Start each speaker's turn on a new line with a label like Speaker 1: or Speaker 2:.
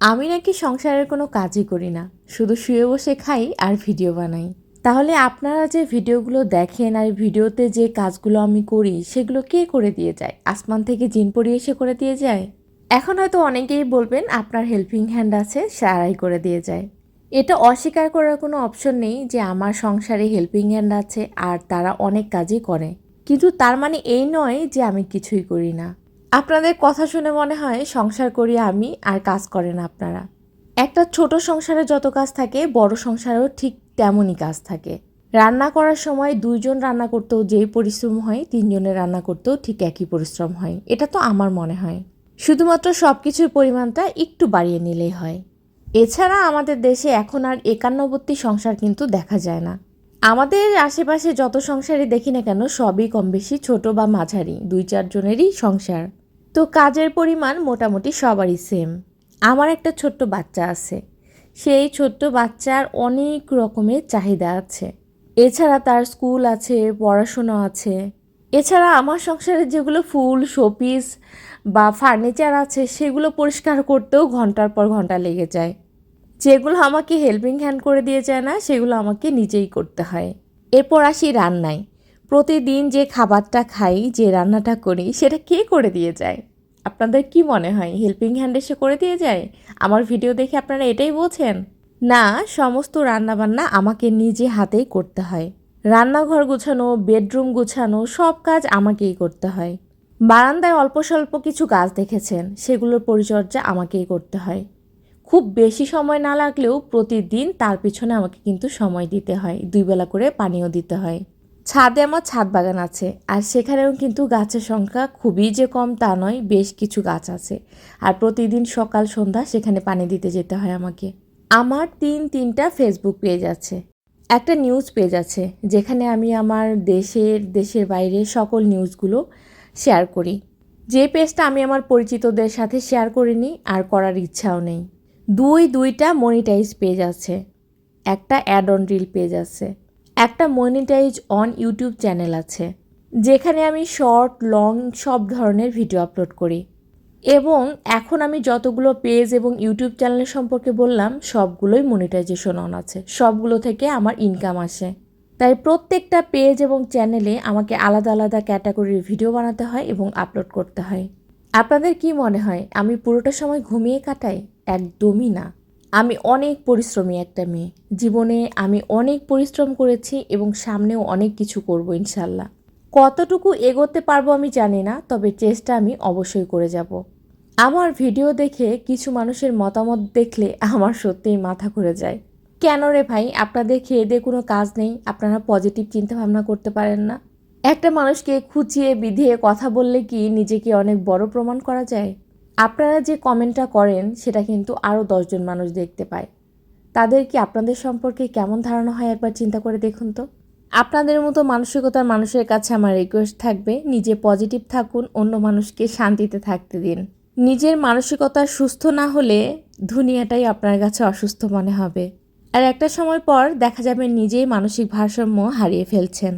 Speaker 1: আমি নাকি সংসারের কোনো কাজই করি না, শুধু শুয়ে বসে খাই আর ভিডিও বানাই। তাহলে আপনারা যে ভিডিওগুলো দেখেন আর ভিডিওতে যে কাজগুলো আমি করি, সেগুলো কে করে দিয়ে যায়? আসমান থেকে জিন পড়িয়ে এসে করে দিয়ে যায়? এখন হয়তো অনেকেই বলবেন, আপনার হেল্পিং হ্যান্ড আছে, সারাই করে দিয়ে যায়। এটা অস্বীকার করার কোনো অপশন নেই যে আমার সংসারে হেল্পিং হ্যান্ড আছে আর তারা অনেক কাজই করে। কিন্তু তার মানে এই নয় যে আমি কিছুই করি না। আপনাদের কথা শুনে মনে হয় সংসার করি আমি আর কাজ করেন আপনারা। একটা ছোট সংসারে যত কাজ থাকে, বড় সংসারেও ঠিক তেমনই কাজ থাকে। রান্না করার সময় দুইজন রান্না করতেও যেই পরিশ্রম হয়, তিনজনের রান্না করতেও ঠিক একই পরিশ্রম হয়। এটা তো আমার মনে হয়। শুধুমাত্র সব কিছুর পরিমাণটা একটু বাড়িয়ে নিলেই হয়। এছাড়া আমাদের দেশে এখন আর একান্নবর্তী সংসার কিন্তু দেখা যায় না। আমাদের আশেপাশে যত সংসারই দেখি না কেন, সবই কম বেশি ছোট বা মাঝারি, দুই চারজনেরই সংসার। তো কাজের পরিমাণ মোটামুটি সবারই সেম আমার একটা ছোট্ট বাচ্চা আছে। সেই ছোট্ট বাচ্চার অনেক রকমের চাহিদা আছে। এছাড়া তার স্কুল আছে, পড়াশুনো আছে। এছাড়া আমার সংসারে যেগুলো ফুল, শোপিস বা ফার্নিচার আছে, সেগুলো পরিষ্কার করতেও ঘণ্টার পর ঘণ্টা লেগে যায়। যেগুলো আমাকে হেল্পিং হ্যান্ড করে দিয়ে যায় না, সেগুলো আমাকে নিজেই করতে হয়। এরপর আসি রান্নায়। প্রতিদিন যে খাবারটা খাই, যে রান্নাটা করি, সেটা কে করে দিয়ে যায়? আপনাদের কি মনে হয়? হেল্পিং হ্যান্ড এসে করে দিয়ে যায়? আমার ভিডিও দেখে আপনারা এটাই বলছেন? না, সমস্ত রান্নাবান্না আমাকে নিজে হাতেই করতে হয়। রান্নাঘর গোছানো বেডরুম গোছানো, সব কাজ আমাকেই করতে হয়। বারান্দায় অল্প স্বল্প কিছু গাছ দেখেছেন, সেগুলোর পরিচর্যা আমাকেই করতে হয়। খুব বেশি সময় না লাগলেও প্রতিদিন তার পিছনে আমাকে কিন্তু সময় দিতে হয়। দুই বেলা করে পানিও দিতে হয়। ছাদে আমার ছাদ বাগান আছে, আর সেখানেও কিন্তু গাছের সংখ্যা খুবই যে কম তা নয়, বেশ কিছু গাছ আছে। আর প্রতিদিন সকাল, সন্ধ্যা সেখানে পানি দিতে যেতে হয় আমাকে। আমার তিন, তিনটা ফেসবুক পেজ আছে। একটা নিউজ পেজ আছে, যেখানে আমি আমার দেশের দেশের বাইরে সকল নিউজগুলো শেয়ার করি। যে পেজটা আমি আমার পরিচিতদের সাথে শেয়ার করিনি, আর করার ইচ্ছাও নেই। দুই, দুইটা মনিটাইজ পেজ আছে। একটা অ্যাড অন রিল পেজ আছে। একটা মনিটাইজ অন ইউটিউব চ্যানেল আছে, যেখানে আমি শর্ট লং সব ধরনের ভিডিও আপলোড করি। এবং এখন আমি যতগুলো পেজ এবং ইউটিউব চ্যানেল সম্পর্কে বললাম, সবগুলোই মনিটাইজেশন অন আছে। সবগুলো থেকে আমার ইনকাম আসে। তাই প্রত্যেকটা পেজ এবং চ্যানেলে আমাকে আলাদা আলাদা ক্যাটাগরির ভিডিও বানাতে হয় এবং আপলোড করতে হয়। আপনাদের কি মনে হয়, আমি পুরোটা সময় ঘুমিয়ে কাটাই? একদমই না। আমি অনেক পরিশ্রমী একটা মেয়ে। জীবনে আমি অনেক পরিশ্রম করেছি এবং সামনেও অনেক কিছু করব ইনশাল্লাহ। কতটুকু এগোতে পারব আমি জানি না, তবে চেষ্টা আমি অবশ্যই করে যাব। আমার ভিডিও দেখে কিছু মানুষের মতামত দেখলে আমার সত্যিই মাথা ঘুরে যায়। কেন রে ভাই, আপনাদের খেয়ে দিয়ে কোনো কাজ নেই? আপনারা পজিটিভ চিন্তা ভাবনা করতে পারেন না। একটা মানুষকে খুঁচিয়ে বিধিয়ে কথা বললে কি নিজেকে অনেক বড় প্রমাণ করা যায়? আপনারা যে কমেন্টটা করেন, সেটা কিন্তু আরও দশজন মানুষ দেখতে পায়। তাদের কি আপনাদের সম্পর্কে কেমন ধারণা হয় একবার চিন্তা করে দেখুন তো? আপনাদের মতো মানসিকতার মানুষের কাছে আমার রিকোয়েস্ট থাকবে, নিজে পজিটিভ থাকুন, অন্য মানুষকে শান্তিতে থাকতে দিন। নিজের মানসিকতা সুস্থ না হলে দুনিয়াটাই আপনার কাছে অসুস্থ মনে হবে। আর একটা সময় পর দেখা যাবে নিজেই মানসিক ভারসাম্য হারিয়ে ফেলছেন।